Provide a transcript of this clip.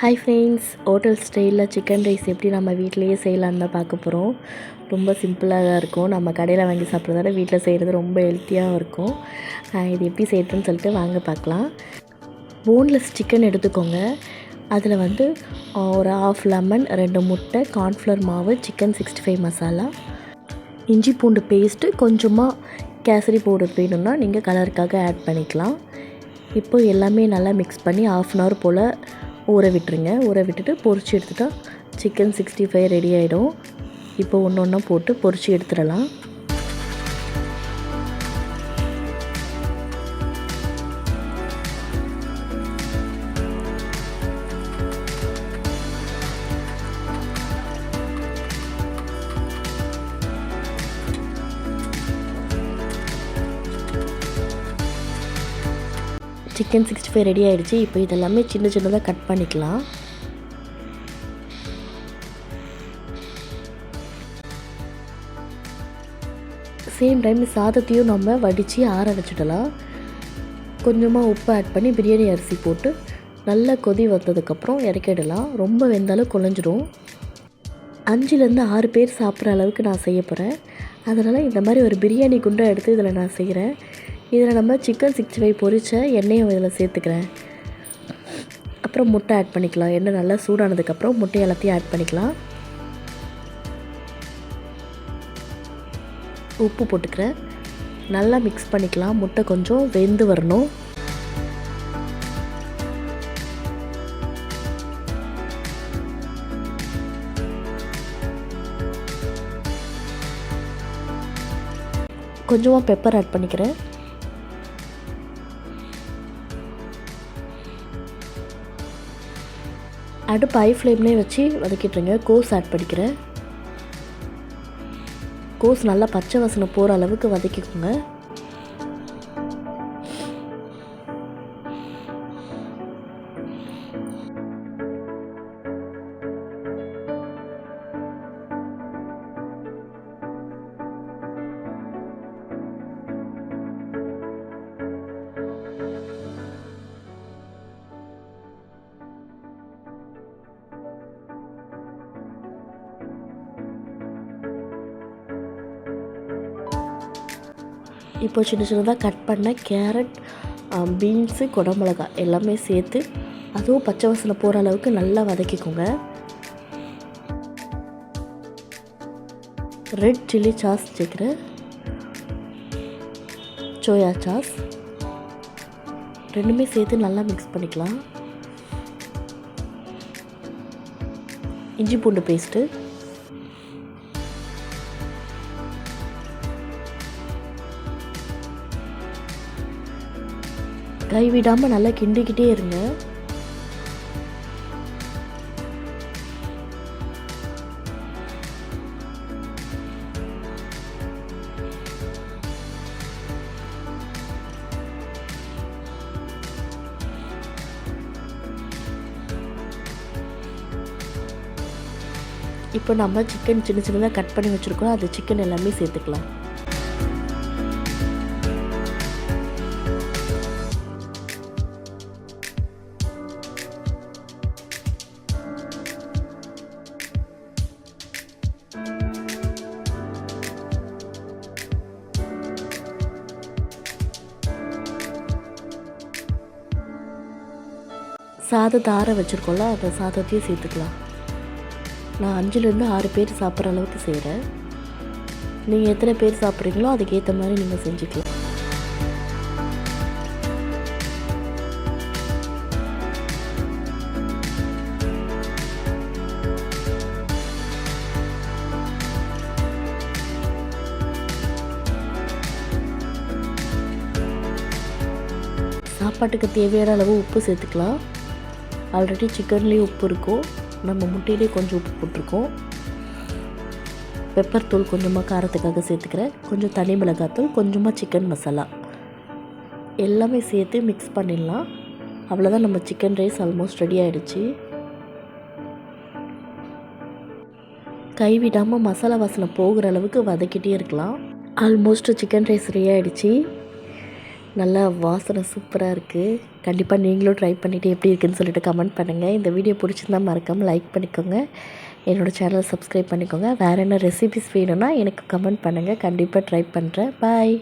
Hi friends hotel ஸ்டைலில் chicken rice எப்படி நம்ம வீட்டிலையே செய்யலான்னு தான் பார்க்க போகிறோம் ரொம்ப சிம்பிளாக தான் இருக்கும். நம்ம கடையில் வாங்கி சாப்பிட்றத விட வீட்டில் செய்கிறது ரொம்ப ஹெல்த்தியாகவும் இருக்கும். இது எப்படி செய்யறதுன்னு சொல்லிட்டு வாங்க பார்க்கலாம். போன்லெஸ் சிக்கன் எடுத்துக்கோங்க. அதில் வந்து ஒரு ஆஃப் லெமன் ரெண்டு முட்டை கார்ன்ஃப்ளவர் மாவு சிக்கன் சிக்ஸ்டி ஃபைவ் மசாலா இஞ்சி பூண்டு பேஸ்ட்டு கொஞ்சமாக கேசரி பவுடர் வேணும்னா நீங்கள் கலருக்காக ஆட் பண்ணிக்கலாம். இப்போ எல்லாமே நல்லா மிக்ஸ் பண்ணி ஆஃப் அன் ஹவர் போல் ஊற விட்டுருங்க. ஊற விட்டுட்டு பொரிச்சு எடுத்துட்டால் சிக்கன் சிக்ஸ்டி ஃபைவ் ரெடி ஆகிடும் இப்போ ஒன்று ஒன்றா போட்டு பொரிச்சு எடுத்துடலாம். சிக்கன் சிக்ஸ்டி ஃபைவ் ரெடி ஆகிடுச்சு இப்போ இதெல்லாமே சின்ன சின்னதாக கட் பண்ணிக்கலாம். சேம் டைம் சாதத்தையும் நம்ம வடித்து ஆற வச்சுடலாம். கொஞ்சமாக உப்பு ஆட் பண்ணி பிரியாணி அரிசி போட்டு நல்லா கொதி வந்ததுக்கப்புறம் இறக்கிடலாம். ரொம்ப வெந்தாலும் குழஞ்சிரும். அஞ்சுலேருந்து ஆறு பேர் சாப்பிட்ற அளவுக்கு நான் செய்ய போகிறேன் அதனால் இந்த மாதிரி ஒரு பிரியாணி குண்டை எடுத்து இதில் நான் செய்கிறேன். இதில் நம்ம சிக்கன் சிக்ஸ்டி ஃபைவ் பொரித்த எண்ணெயும் இதில் சேர்த்துக்கிறேன். அப்புறம் முட்டை ஆட் பண்ணிக்கலாம். எண்ணெய் நல்லா சூடானதுக்கப்புறம் முட்டை எல்லாத்தையும் ஆட் பண்ணிக்கலாம். உப்பு போட்டுக்கிறேன். நல்லா மிக்ஸ் பண்ணிக்கலாம். முட்டை கொஞ்சம் வெந்து வரணும். கொஞ்சமாக பெப்பர் ஆட் பண்ணிக்கிறேன். அடுப்பு ஹை ஃப்ளேம்லேயே வச்சு வதக்கிட்டுருங்க. கோஸ் ஆட் பண்ணிக்கிறேன். கோஸ் நல்லா பச்சை வாசனை போகிற அளவுக்கு வதக்கிக்கோங்க. இப்போ சின்ன சின்னதாக கட் பண்ண கேரட் பீன்ஸு குடமிளகா எல்லாமே சேர்த்து அதுவும் பச்சை வாசனை போகிற அளவுக்கு நல்லா வதக்கிக்கோங்க. ரெட் சில்லி சாஸ் சேர்க்குறேன் சோயா சாஸ் ரெண்டுமே சேர்த்து நல்லா மிக்ஸ் பண்ணிக்கலாம். இஞ்சி பூண்டு பேஸ்ட்டு கைவிடாமல் நல்லா கிண்டிக்கிட்டே இருங்க. இப்போ நம்ம சிக்கன் சின்ன சின்னதாக கட் பண்ணி வச்சுருக்கோம். அது சிக்கன் எல்லாமே சேர்த்துக்கலாம். சாதத்தை ஆற வச்சுருக்கோம்ல அந்த சாதத்தையும் சேர்த்துக்கலாம். நான் அஞ்சுலேருந்து ஆறு பேர் சாப்பிட்ற அளவுக்கு செய்கிறேன். நீங்கள் எத்தனை பேர் சாப்பிட்றீங்களோ அதுக்கேற்ற மாதிரி நீங்கள் செஞ்சுக்கலாம். சாப்பாட்டுக்கு தேவையான அளவு உப்பு சேர்த்துக்கலாம். ஆல்ரெடி சிக்கன்லேயும் உப்பு இருக்கும். நம்ம முட்டையிலே கொஞ்சம் உப்பு போட்டிருக்கோம். பெப்பர் தூள் கொஞ்சமாக காரத்துக்காக சேர்த்துக்கிறேன். கொஞ்சம் தனி மிளகாத்தூள் கொஞ்சமாக சிக்கன் மசாலா எல்லாமே சேர்த்து மிக்ஸ் பண்ணிடலாம். அவ்வளோதான் நம்ம சிக்கன் ரைஸ் ஆல்மோஸ்ட் ரெடி ஆகிடுச்சு கைவிடாமல் மசாலா வாசனை போகிற அளவுக்கு வதக்கிட்டே இருக்கலாம். ஆல்மோஸ்ட் சிக்கன் ரைஸ் ரெடி ஆகிடுச்சு நல்லா வாசனை சூப்பராக இருக்குது கண்டிப்பாக நீங்களும் ட்ரை பண்ணிவிட்டு எப்படி இருக்குன்னு சொல்லிட்டு கமெண்ட் பண்ணுங்கள் இந்த வீடியோ பிடிச்சிருந்தா மறக்காமல் லைக் பண்ணிக்கோங்க. என்னோடய சேனலை சப்ஸ்கிரைப் பண்ணிக்கோங்க. வேறு என்ன ரெசிபிஸ் வேணும்னா எனக்கு கமெண்ட் பண்ணுங்கள் கண்டிப்பாக ட்ரை பண்ணுறேன் பாய்